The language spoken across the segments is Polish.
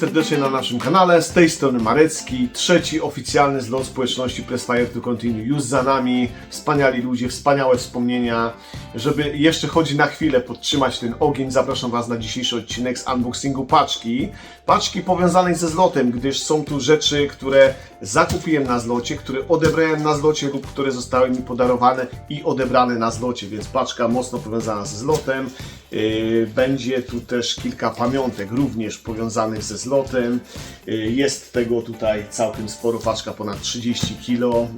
serdecznie na naszym kanale. Z tej strony Marecki. Trzeci oficjalny zlot społeczności Pressfire to Continue już za nami. Wspaniali ludzie, wspaniałe wspomnienia. Żeby jeszcze chodzić na chwilę podtrzymać ten ogień, zapraszam Was na dzisiejszy odcinek z unboxingu paczki. Paczki powiązanej ze zlotem, gdyż są tu rzeczy, które zakupiłem na zlocie, które odebrałem na zlocie lub które zostały mi podarowane i odebrane na zlocie, więc paczka mocno powiązana ze zlotem. Yy, Będzie tu też kilka pamiątek również powiązanych ze zlotem. Yy, Jest tego tutaj całkiem sporo, paczka ponad 30 kg.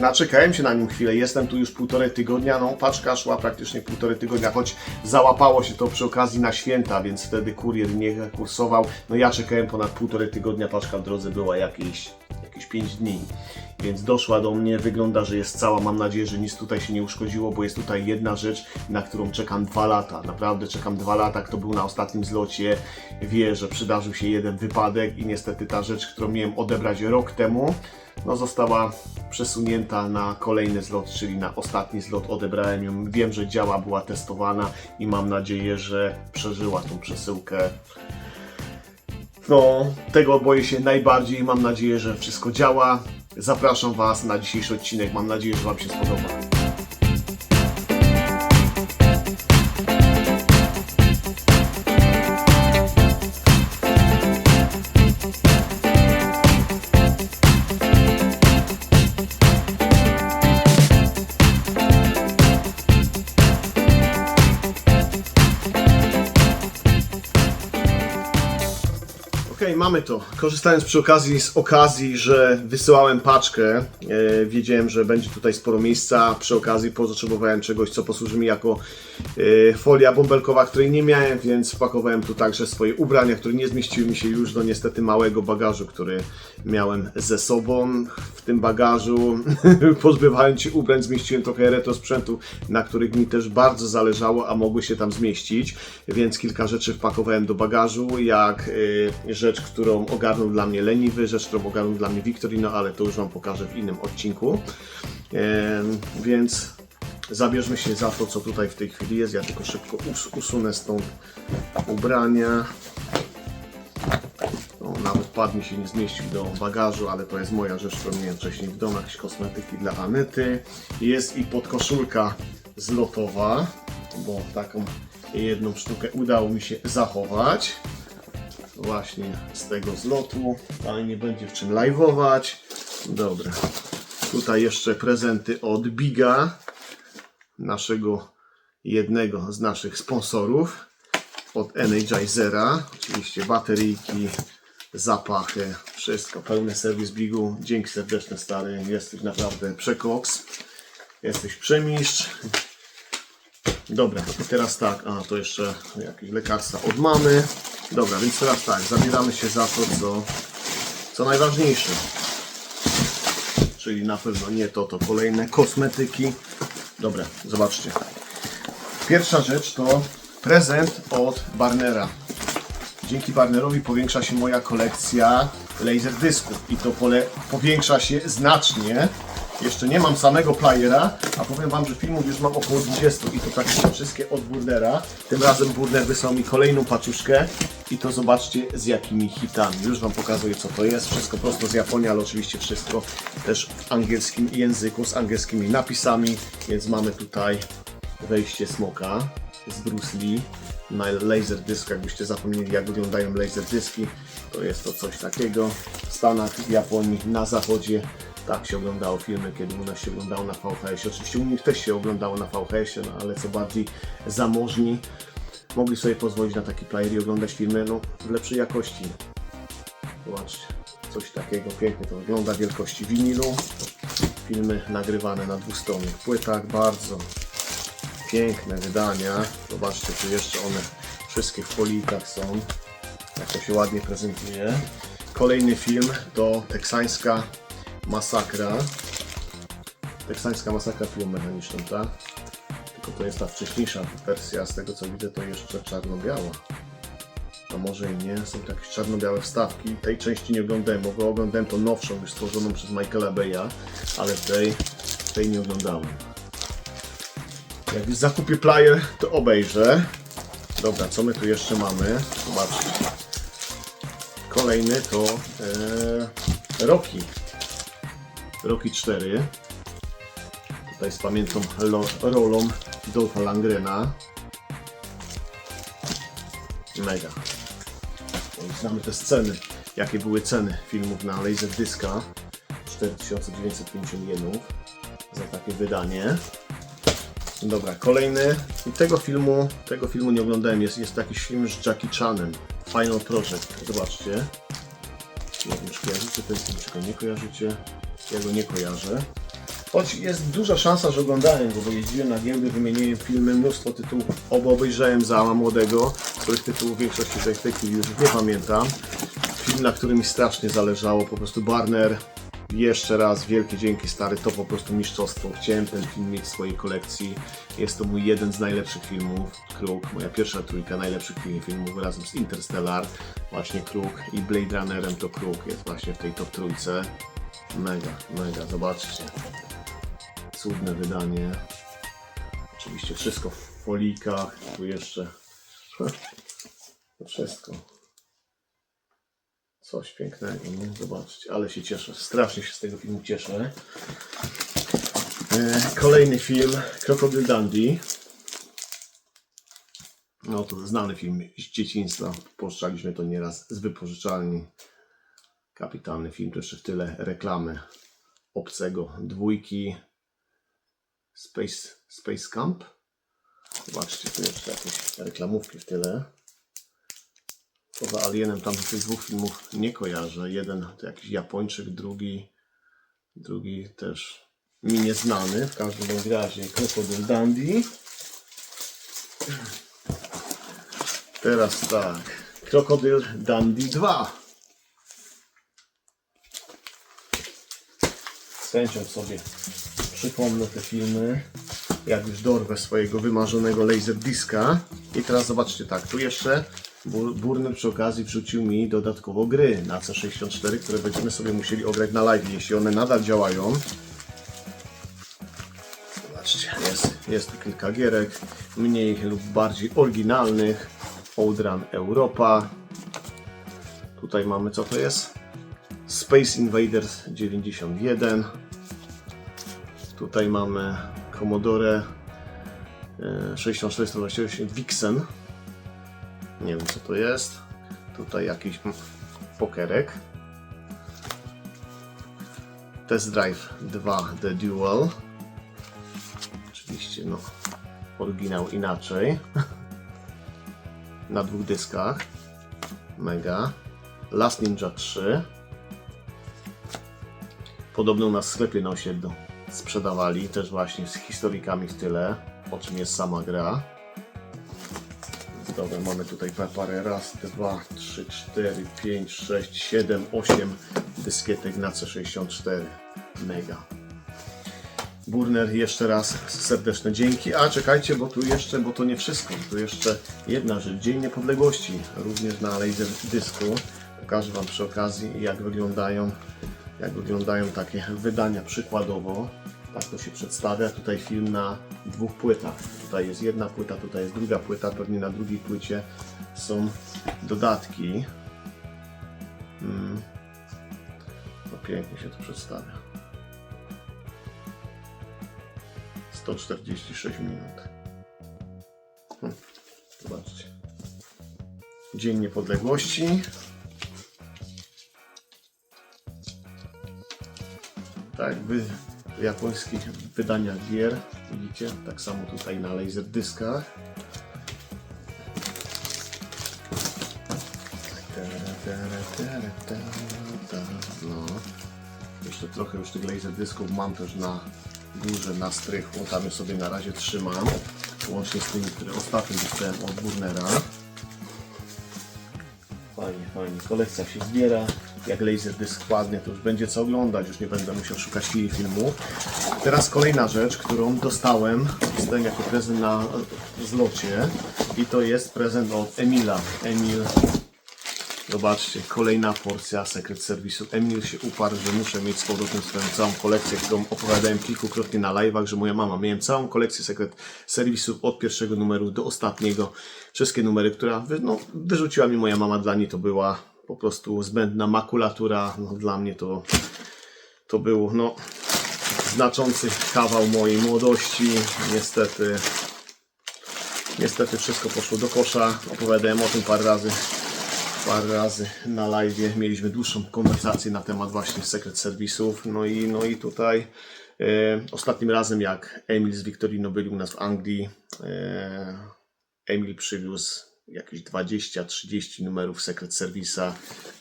Naczekałem się na nim chwilę, jestem tu już półtorej tygodnia, no paczka szła praktycznie półtorej tygodnia, choć załapało się to przy okazji na święta, więc wtedy kurier nie kursował. No ja czekałem ponad półtorej tygodnia, paczka w drodze była jakieś, jakieś 5 dni. Więc doszła do mnie, wygląda, że jest cała. Mam nadzieję, że nic tutaj się nie uszkodziło, bo jest tutaj jedna rzecz, na którą czekam dwa lata. Naprawdę czekam dwa lata. Kto był na ostatnim zlocie, wie, że przydarzył się jeden wypadek i niestety ta rzecz, którą miałem odebrać rok temu, no została przesunięta na kolejny zlot, czyli na ostatni zlot. Odebrałem ją. Wiem, że działa, była testowana i mam nadzieję, że przeżyła tą przesyłkę. No, tego boję się najbardziej. Mam nadzieję, że wszystko działa. Zapraszam Was na dzisiejszy odcinek. Mam nadzieję, że Wam się spodoba. Mamy to. Korzystając przy okazji z okazji, że wysyłałem paczkę, e, wiedziałem, że będzie tutaj sporo miejsca. Przy okazji potrzebowałem czegoś, co posłuży mi jako e, folia bąbelkowa, której nie miałem, więc wpakowałem tu także swoje ubrania, które nie zmieściły mi się już do niestety małego bagażu, który miałem ze sobą. W tym bagażu, pozbywając się ubrań, zmieściłem trochę retro sprzętu, na których mi też bardzo zależało, a mogły się tam zmieścić, więc kilka rzeczy wpakowałem do bagażu, jak y, rzecz, którą ogarnął dla mnie leniwy, rzecz, którą ogarnął dla mnie Victorino, ale to już Wam pokażę w innym odcinku. Więc zabierzmy się za to, co tutaj w tej chwili jest. Ja tylko szybko us usunę stąd ubrania. No, nawet pad mi się nie zmieścił do bagażu, ale to jest moja rzecz, którą miałem wcześniej w domu, jakieś kosmetyki dla Anety. Jest i podkoszulka zlotowa, bo taką jedną sztukę udało mi się zachować. Właśnie z tego zlotu, ale nie będzie w czym live'ować. Dobra. Tutaj jeszcze prezenty od Biga, naszego jednego z naszych sponsorów od Energizera. Oczywiście bateryjki, zapachy, wszystko. Pełny serwis Bigu. Dzięki serdeczne stary. Jesteś naprawdę przekoks. Jesteś przemistrz. Dobra, teraz tak, a to jeszcze jakieś lekarstwa od mamy. Dobra, więc teraz tak, zabieramy się za to, co, co najważniejsze. Czyli na pewno nie to, to kolejne kosmetyki. Dobra, zobaczcie. Pierwsza rzecz to prezent od Barnera. Dzięki Barnerowi powiększa się moja kolekcja laser dysków i to pole powiększa się znacznie. Jeszcze nie mam samego playera, a powiem Wam, że filmów już mam około 20 i to praktycznie wszystkie od Burnera. Tym razem Burner wysłał mi kolejną paczuszkę i to zobaczcie z jakimi hitami. Już Wam pokazuję co to jest. Wszystko prosto z Japonii, ale oczywiście wszystko też w angielskim języku, z angielskimi napisami, więc mamy tutaj wejście smoka z Bruce Lee na laser dysk, jakbyście zapomnieli jak wyglądają laser dyski, to jest to coś takiego. W Stanach, w Japonii, na zachodzie tak się oglądało filmy, kiedy u nas się oglądało na VHS. Oczywiście u nich też się oglądało na VHS, no ale co bardziej zamożni mogli sobie pozwolić na taki player i oglądać filmy no, w lepszej jakości. Zobaczcie, coś takiego pięknie to wygląda, wielkości winylu. Filmy nagrywane na dwustronnych płytach, bardzo piękne wydania. Zobaczcie, tu jeszcze one wszystkie w folikach są. Jak to się ładnie prezentuje. Kolejny film to teksańska masakra. Teksańska masakra film mechaniczną, tak? Tylko to jest ta wcześniejsza wersja, z tego co widzę to jeszcze czarno-biała. A może i nie, są to jakieś czarno-białe wstawki. Tej części nie oglądałem, bo oglądałem tą nowszą, już stworzoną przez Michaela Beya, ale tej, tej nie oglądałem. Jak zakupię player, to obejrzę. Dobra, co my tu jeszcze mamy? Zobaczcie. Kolejny to e, Rocky. Rocky 4. Tutaj z pamiętną rolą Dolpha Langrena. Mega. Znamy te sceny, jakie były ceny filmów na Laserdisca. 4950 jenów za takie wydanie. Dobra, kolejny. I tego filmu, tego filmu nie oglądałem. Jest, jest jakiś film z Jackie Chanem. Final Project. Zobaczcie. Nie wiem, czy kojarzycie ten film, czy go nie kojarzycie. Ja go nie kojarzę. Choć jest duża szansa, że oglądałem go, bo jeździłem na giełdy, wymieniłem filmy, mnóstwo tytułów, oba obejrzałem za młodego, których tytułów w większości tej chwili już nie pamiętam. Film, na którym mi strasznie zależało, po prostu Barner, jeszcze raz wielkie dzięki stary, to po prostu mistrzostwo. Chciałem ten film mieć w swojej kolekcji. Jest to mój jeden z najlepszych filmów, Kruk, moja pierwsza trójka najlepszych film- filmów razem z Interstellar, właśnie Kruk i Blade Runnerem to Kruk jest właśnie w tej top trójce. Mega, mega, zobaczcie. Cudne wydanie. Oczywiście wszystko w folikach, tu jeszcze to wszystko. Coś pięknego, nie? Zobaczcie, ale się cieszę. Strasznie się z tego filmu cieszę. E, Kolejny film, Crocodile Dundee. No to znany film z dzieciństwa. Pożyczaliśmy to nieraz z wypożyczalni. Kapitalny film, to jeszcze w tyle reklamy obcego dwójki. Space, Space Camp. Zobaczcie, tu jeszcze jakieś reklamówki w tyle. Poza Alienem tam tych dwóch filmów nie kojarzę. Jeden to jakiś Japończyk, drugi, drugi też mi nieznany. W każdym razie Crocodile Dundee. Teraz tak. Crocodile Dundee 2. Z chęcią sobie przypomnę te filmy. Jak już dorwę swojego wymarzonego Laserdisca. I teraz zobaczcie tak, tu jeszcze Bur- Burner przy okazji wrzucił mi dodatkowo gry na C64, które będziemy sobie musieli ograć na live, jeśli one nadal działają. Zobaczcie, jest, jest tu kilka gierek, mniej lub bardziej oryginalnych. Outrun Europa. Tutaj mamy, co to jest? Space Invaders 91. Tutaj mamy Commodore e, 6428 Vixen. Nie wiem co to jest. Tutaj jakiś pokerek. Test Drive 2 The Duel. Oczywiście no oryginał inaczej. Na dwóch dyskach. Mega. Last Ninja 3. Podobno na sklepie na osiedlu sprzedawali, też właśnie z historykami w tyle, o czym jest sama gra. Dobra, mamy tutaj pa- parę raz, dwa, trzy, cztery, pięć, sześć, siedem, osiem dyskietek na C64. Mega. Burner, jeszcze raz serdeczne dzięki. A czekajcie, bo tu jeszcze, bo to nie wszystko. Tu jeszcze jedna rzecz. Dzień Niepodległości, również na Laserdiscu. Pokażę Wam przy okazji, jak wyglądają, jak wyglądają takie wydania przykładowo. Tak to się przedstawia. Tutaj film na dwóch płytach. Tutaj jest jedna płyta, tutaj jest druga płyta. Pewnie na drugiej płycie są dodatki. Mm. No pięknie się to przedstawia. 146 minut. Hm, Zobaczcie. Dzień Niepodległości. Tak, w japońskich wydaniach gier. Widzicie? Tak samo tutaj na laserdyskach. No. Jeszcze trochę już tych laserdysków mam też na górze, na strychu. Tam je sobie na razie trzymam. Łącznie z tymi, które ostatnio dostałem od Burnera. Fajnie, fajnie. Kolekcja się zbiera. Jak Laserdisc padnie, to już będzie co oglądać. Już nie będę musiał szukać filmu. Teraz kolejna rzecz, którą dostałem. Dostałem jako prezent na zlocie. I to jest prezent od Emila. Emil Zobaczcie, kolejna porcja Secret Service'u. Emil się uparł, że muszę mieć z powrotem swoją całą kolekcję, którą opowiadałem kilkukrotnie na live'ach, że moja mama. Miałem całą kolekcję Secret Service'ów od pierwszego numeru do ostatniego. Wszystkie numery, które no, wyrzuciła mi moja mama. Dla niej to była po prostu zbędna makulatura. No, dla mnie to, to był no, znaczący kawał mojej młodości. Niestety Niestety wszystko poszło do kosza. Opowiadałem o tym parę razy. Parę razy na live mieliśmy dłuższą konwersację na temat właśnie Secret Service'ów. No i, no i tutaj e, ostatnim razem jak Emil z Victorino byli u nas w Anglii, e, Emil przywiózł jakieś 20-30 numerów Secret Service'a.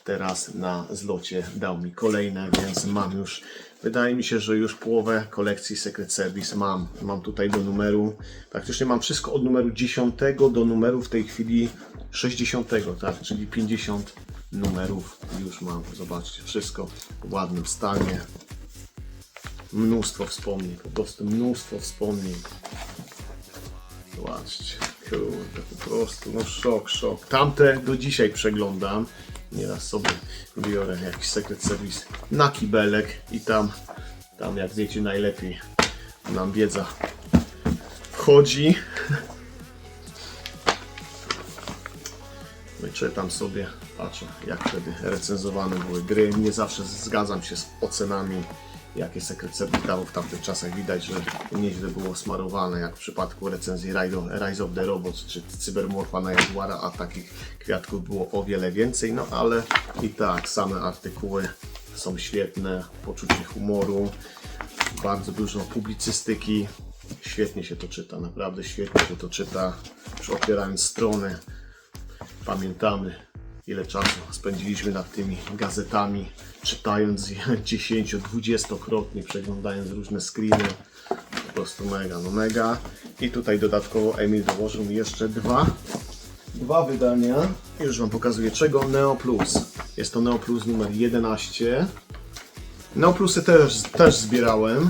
Teraz na zlocie dał mi kolejne, więc mam już, wydaje mi się, że już połowę kolekcji Secret Service mam. Mam tutaj do numeru, praktycznie mam wszystko od numeru 10 do numeru w tej chwili 60, tak, czyli 50 numerów już mam. Zobaczcie, wszystko w ładnym stanie. Mnóstwo wspomnień, po prostu mnóstwo wspomnień. Zobaczcie, kurde, po prostu, no szok, szok. Tamte do dzisiaj przeglądam. Nieraz sobie biorę jakiś Secret Service na kibelek i tam, tam jak wiecie najlepiej nam wiedza wchodzi. No i czytam sobie, patrzę jak wtedy recenzowane były gry. Nie zawsze zgadzam się z ocenami jakie Secret Service dało w tamtych czasach. Widać, że nieźle było smarowane, jak w przypadku recenzji Rise of the Robots czy Cybermorfa na Jaguara, a takich kwiatków było o wiele więcej, no ale i tak same artykuły są świetne, poczucie humoru, bardzo dużo publicystyki, świetnie się to czyta, naprawdę świetnie się to czyta, już otwierając strony, pamiętamy ile czasu spędziliśmy nad tymi gazetami, czytając je 10-20-krotnie, przeglądając różne screeny. Po prostu mega, no mega. I tutaj dodatkowo Emil dołożył mi jeszcze dwa, dwa wydania. Już Wam pokazuję czego. Neo Plus. Jest to Neo Plus numer 11. Neo Plusy też, też zbierałem,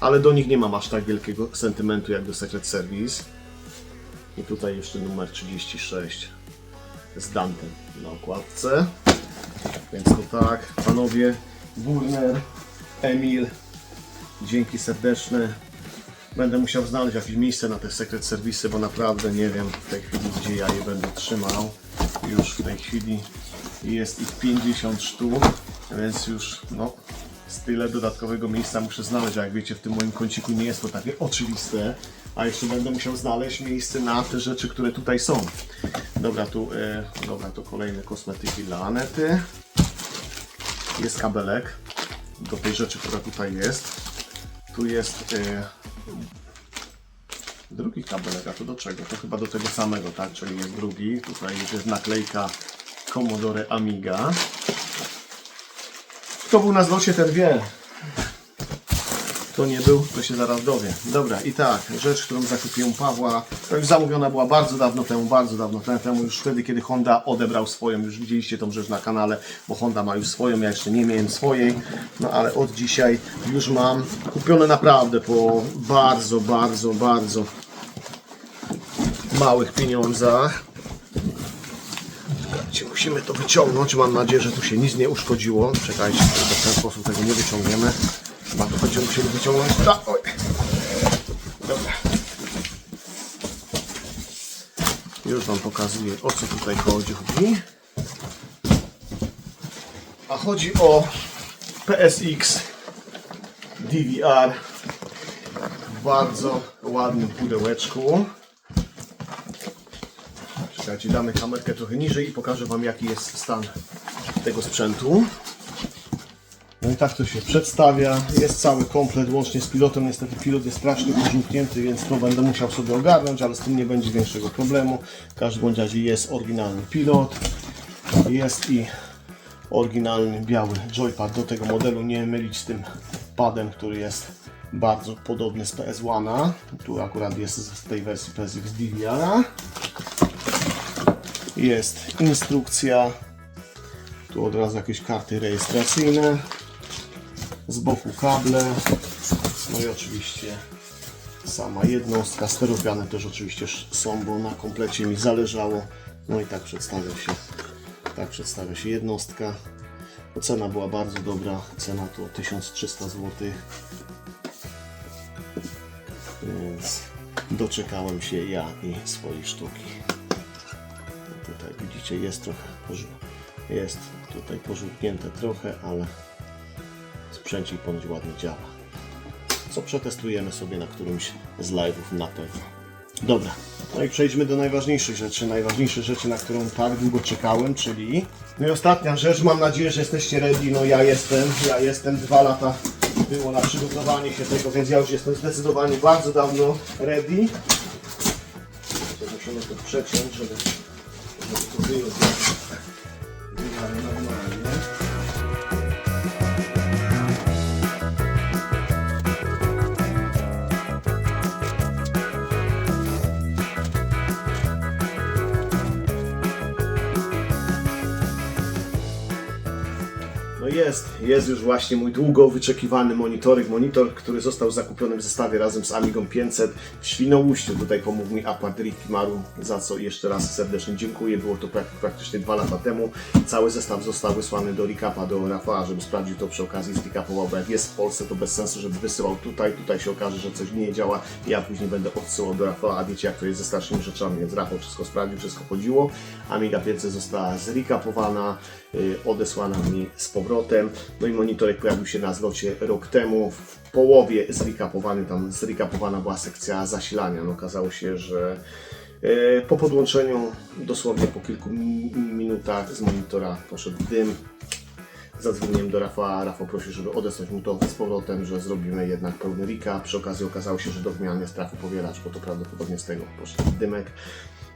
ale do nich nie mam aż tak wielkiego sentymentu jak do Secret Service. I tutaj jeszcze numer 36 z Dantem na okładce. Więc to tak, panowie, Burner, Emil, dzięki serdeczne. Będę musiał znaleźć jakieś miejsce na te Secret Service, bo naprawdę nie wiem w tej chwili, gdzie ja je będę trzymał. Już w tej chwili jest ich 50 sztuk, więc już no, tyle dodatkowego miejsca muszę znaleźć. A jak wiecie, w tym moim kąciku nie jest to takie oczywiste. A jeszcze będę musiał znaleźć miejsce na te rzeczy, które tutaj są. Dobra, tu, e, dobra, to kolejne kosmetyki dla Anety. Jest kabelek do tej rzeczy, która tutaj jest. Tu jest e, drugi kabelek, a to do czego? To chyba do tego samego, tak? Czyli jest drugi. Tutaj jest naklejka Commodore Amiga. Kto był na zlocie, ten wie. Kto nie był, to się zaraz dowie. Dobra, i tak, rzecz, którą zakupiłem Pawła, to już zamówiona była bardzo dawno temu, bardzo dawno temu, już wtedy, kiedy Honda odebrał swoją, już widzieliście tą rzecz na kanale, bo Honda ma już swoją, ja jeszcze nie miałem swojej, no ale od dzisiaj już mam kupione naprawdę po bardzo, bardzo, bardzo małych pieniądzach. Czekajcie, musimy to wyciągnąć. Mam nadzieję, że tu się nic nie uszkodziło. Czekajcie, w ten sposób tego nie wyciągniemy. Chyba to będziemy musieli wyciągnąć. A, oj. Dobra. Już Wam pokazuję o co tutaj chodzi. A chodzi o PSX DVR w bardzo ładnym pudełeczku. Czekajcie, damy kamerkę trochę niżej i pokażę Wam jaki jest stan tego sprzętu. Tak to się przedstawia. Jest cały komplet łącznie z pilotem. Niestety pilot jest strasznie użółknięty, więc to będę musiał sobie ogarnąć, ale z tym nie będzie większego problemu. W każdym razie jest oryginalny pilot. Jest i oryginalny biały joypad do tego modelu. Nie mylić z tym padem, który jest bardzo podobny z PS1. Tu akurat jest z tej wersji PSX DVR. Jest instrukcja. Tu od razu jakieś karty rejestracyjne. Z boku kable. No i oczywiście sama jednostka. Steropiany też oczywiście są, bo na komplecie mi zależało. No i tak przedstawia się Tak przedstawia się jednostka. Cena była bardzo dobra. Cena to 1300 zł. Więc doczekałem się ja i swojej sztuki. Tutaj widzicie jest trochę jest tutaj pożółknięte trochę, ale sprzęcik ponoć ładnie działa. Co przetestujemy sobie na którymś z live'ów na pewno. Dobra, no i przejdźmy do najważniejszych rzeczy. Najważniejsze rzeczy, na którą tak długo czekałem, czyli... No i ostatnia rzecz, mam nadzieję, że jesteście ready. No ja jestem, ja jestem. Dwa lata było na przygotowanie się tego, więc ja już jestem zdecydowanie bardzo dawno ready. Musimy to przeciąć, żeby, żeby to było normalnie. No jest, jest już właśnie mój długo wyczekiwany monitorek. Monitor, który został zakupiony w zestawie razem z Amigą 500 w Świnoujściu. Tutaj pomógł mi Apart Rikimaru, za co jeszcze raz serdecznie dziękuję. Było to prak- praktycznie dwa lata temu. Cały zestaw został wysłany do Recapa, do Rafała, żeby sprawdził to przy okazji z Recapował, bo jak jest w Polsce, to bez sensu, żeby wysyłał tutaj. Tutaj się okaże, że coś nie działa. Ja później będę odsyłał do Rafała, a wiecie jak to jest ze starszymi rzeczami, więc Rafał wszystko sprawdził, wszystko chodziło. Amiga 500 została zrecapowana, y, odesłana mi z powrotem. No i monitorek pojawił się na zlocie rok temu. W połowie zrecapowany, tam zrecapowana była sekcja zasilania. No okazało się, że y, po podłączeniu dosłownie po kilku mi- minutach z monitora poszedł dym. Zadzwoniłem do Rafała, Rafał prosił, żeby odesłać mu to z powrotem, że zrobimy jednak pełny Rika. Przy okazji okazało się, że do wymiany jest trafił powielacz, bo to prawdopodobnie z tego poszedł dymek.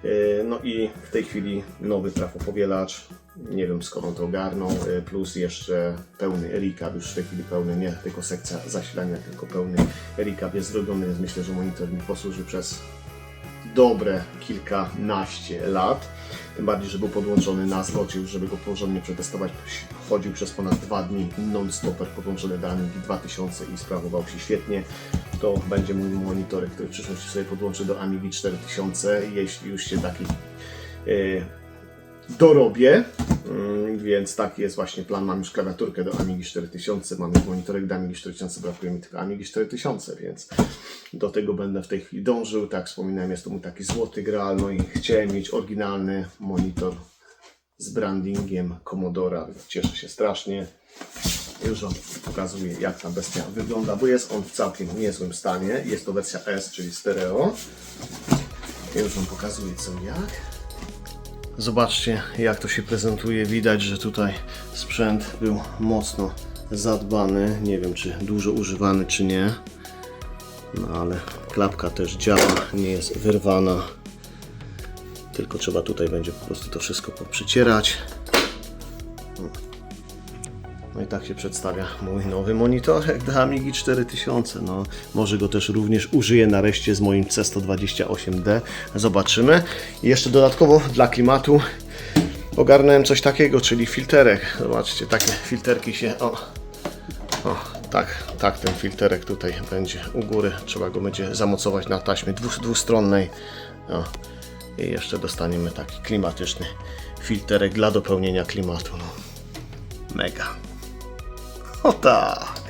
Yy, No i w tej chwili nowy trafopowielacz, nie wiem skąd on to ogarnął, yy, plus jeszcze pełny recap, już w tej chwili pełny, nie tylko sekcja zasilania, tylko pełny recap jest zrobiony, więc myślę, że monitor mi posłuży przez dobre kilkanaście lat. Tym bardziej, że był podłączony na zlocie, już żeby go porządnie przetestować. Chodził przez ponad dwa dni non-stopper podłączony do Amigi 2000 i sprawował się świetnie. To będzie mój monitorek, który w przyszłości sobie podłączę do Amigi 4000, jeśli już się taki yy, dorobię. Mm, Więc taki jest właśnie plan. Mam już klawiaturkę do Amigi 4000, mam już monitorek do Amigi 4000, brakuje mi tylko Amigi 4000, więc do tego będę w tej chwili dążył. Tak wspominałem, jest to mój taki złoty graal, no i chciałem mieć oryginalny monitor z brandingiem Commodora. Cieszę się strasznie. Już Wam pokazuję, jak ta bestia wygląda, bo jest on w całkiem niezłym stanie. Jest to wersja S, czyli stereo. Już Wam pokazuję co jak. Zobaczcie, jak to się prezentuje. Widać, że tutaj sprzęt był mocno zadbany. Nie wiem, czy dużo używany, czy nie. No ale klapka też działa, nie jest wyrwana. Tylko trzeba tutaj będzie po prostu to wszystko poprzycierać. No i tak się przedstawia mój nowy monitorek do Amigi 4000. No, może go też również użyję nareszcie z moim C128D. Zobaczymy. I jeszcze dodatkowo dla klimatu ogarnąłem coś takiego, czyli filterek. Zobaczcie, takie filterki się... O, o, tak, tak ten filterek tutaj będzie u góry. Trzeba go będzie zamocować na taśmie dwu, dwustronnej. O. I jeszcze dostaniemy taki klimatyczny filterek dla dopełnienia klimatu. No. Mega. O tak.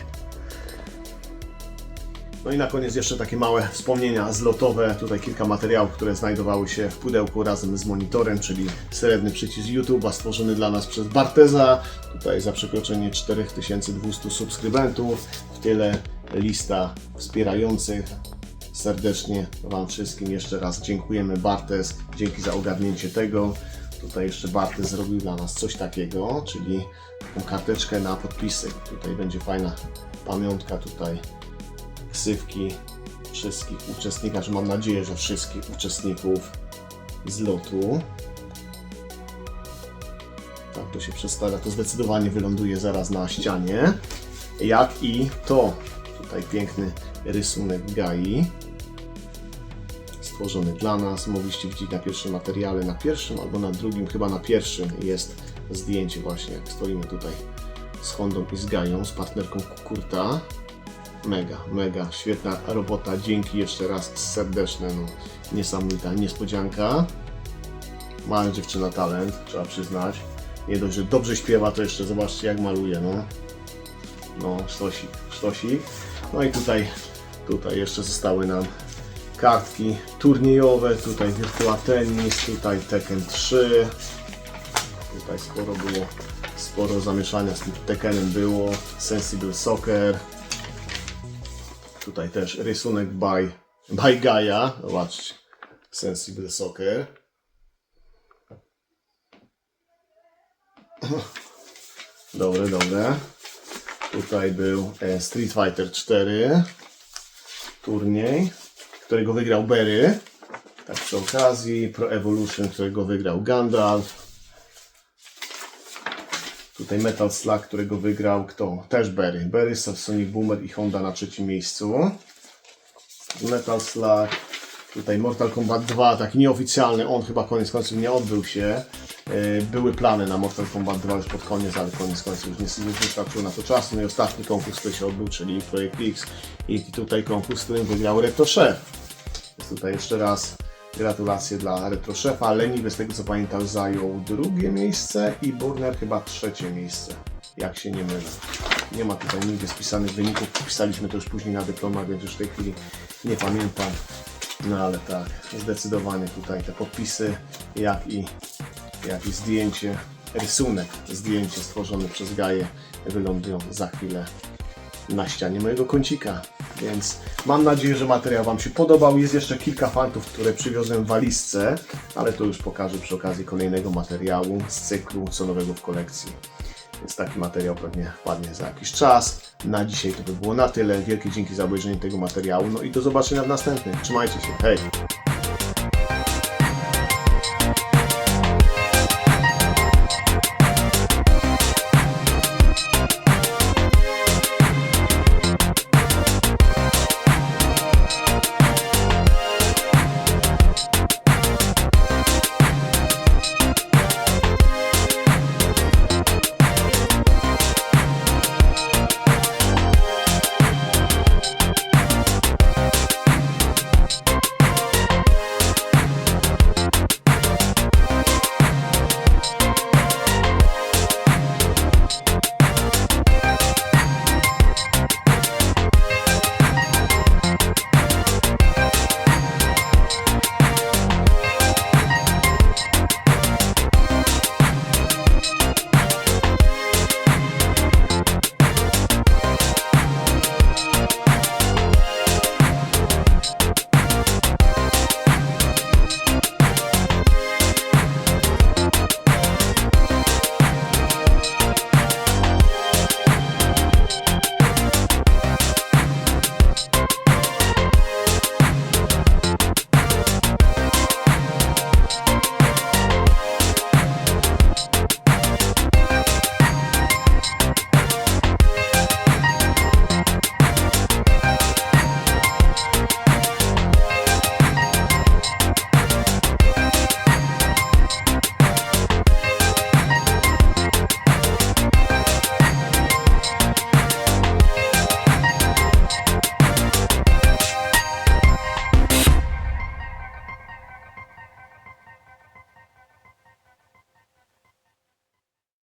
No i na koniec jeszcze takie małe wspomnienia zlotowe. Tutaj kilka materiałów, które znajdowały się w pudełku razem z monitorem, czyli srebrny przycisk YouTube'a stworzony dla nas przez Barteza. Tutaj za przekroczenie 4200 subskrybentów. W tyle lista wspierających. Serdecznie Wam wszystkim jeszcze raz dziękujemy Bartes. Dzięki za ogarnięcie tego. Tutaj jeszcze Bartes zrobił dla nas coś takiego, czyli karteczkę na podpisy. Tutaj będzie fajna pamiątka tutaj ksywki wszystkich uczestników, mam nadzieję, że wszystkich uczestników zlotu. Tak to się przedstawia, to zdecydowanie wyląduje zaraz na ścianie. Jak i to, tutaj piękny rysunek Gai. Stworzony dla nas, mogliście widzieć na pierwszym materiale, na pierwszym albo na drugim, chyba na pierwszym jest zdjęcie właśnie, jak stoimy tutaj z Hondą i z Gają, z partnerką Kurta. Mega, mega, świetna robota. Dzięki jeszcze raz serdeczne. No, niesamowita niespodzianka. Mała dziewczyna talent, trzeba przyznać. Nie dość, że dobrze śpiewa, to jeszcze zobaczcie jak maluje, no. No, sztosik, sztosik. No i tutaj, tutaj jeszcze zostały nam kartki turniejowe, tutaj Virtua Tennis, tutaj Tekken 3. Tutaj sporo było, sporo zamieszania z tym Tekkenem było. Sensible Soccer. Tutaj też rysunek by, by Gaia. Zobaczcie. Sensible Soccer. Dobre, dobre. Tutaj był e, Street Fighter 4 turniej, którego wygrał Berry. Tak przy okazji, Pro Evolution, którego wygrał Gandalf. Tutaj Metal Slug, którego wygrał kto? Też Berry. Berry, Sonic Boomer i Honda na trzecim miejscu. Metal Slug. Tutaj Mortal Kombat 2, taki nieoficjalny, on chyba koniec końców nie odbył się. E, Były plany na Mortal Kombat 2 już pod koniec, ale koniec końców już nie, nie wystarczyło na to czasu. No i ostatni konkurs, który się odbył, czyli Projekt X. I tutaj konkurs, w którym wygrał Retro Chef. Więc tutaj jeszcze raz gratulacje dla Retro Chefa. Leniwy, z tego co pamiętam, zajął drugie miejsce i Burner chyba trzecie miejsce, jak się nie mylę. Nie ma tutaj nigdy spisanych wyników, pisaliśmy to już później na dyplomach, więc już w tej chwili nie pamiętam. No ale tak, zdecydowanie tutaj te podpisy, jak i, jak i zdjęcie, rysunek, zdjęcie stworzone przez Gaję wylądują za chwilę na ścianie mojego kącika. Więc mam nadzieję, że materiał Wam się podobał. Jest jeszcze kilka fantów, które przywiozłem w walizce, ale to już pokażę przy okazji kolejnego materiału z cyklu co nowego w kolekcji. Więc taki materiał pewnie wpadnie za jakiś czas. Na dzisiaj to by było na tyle. Wielkie dzięki za obejrzenie tego materiału. No i do zobaczenia w następnym. Trzymajcie się. Hej!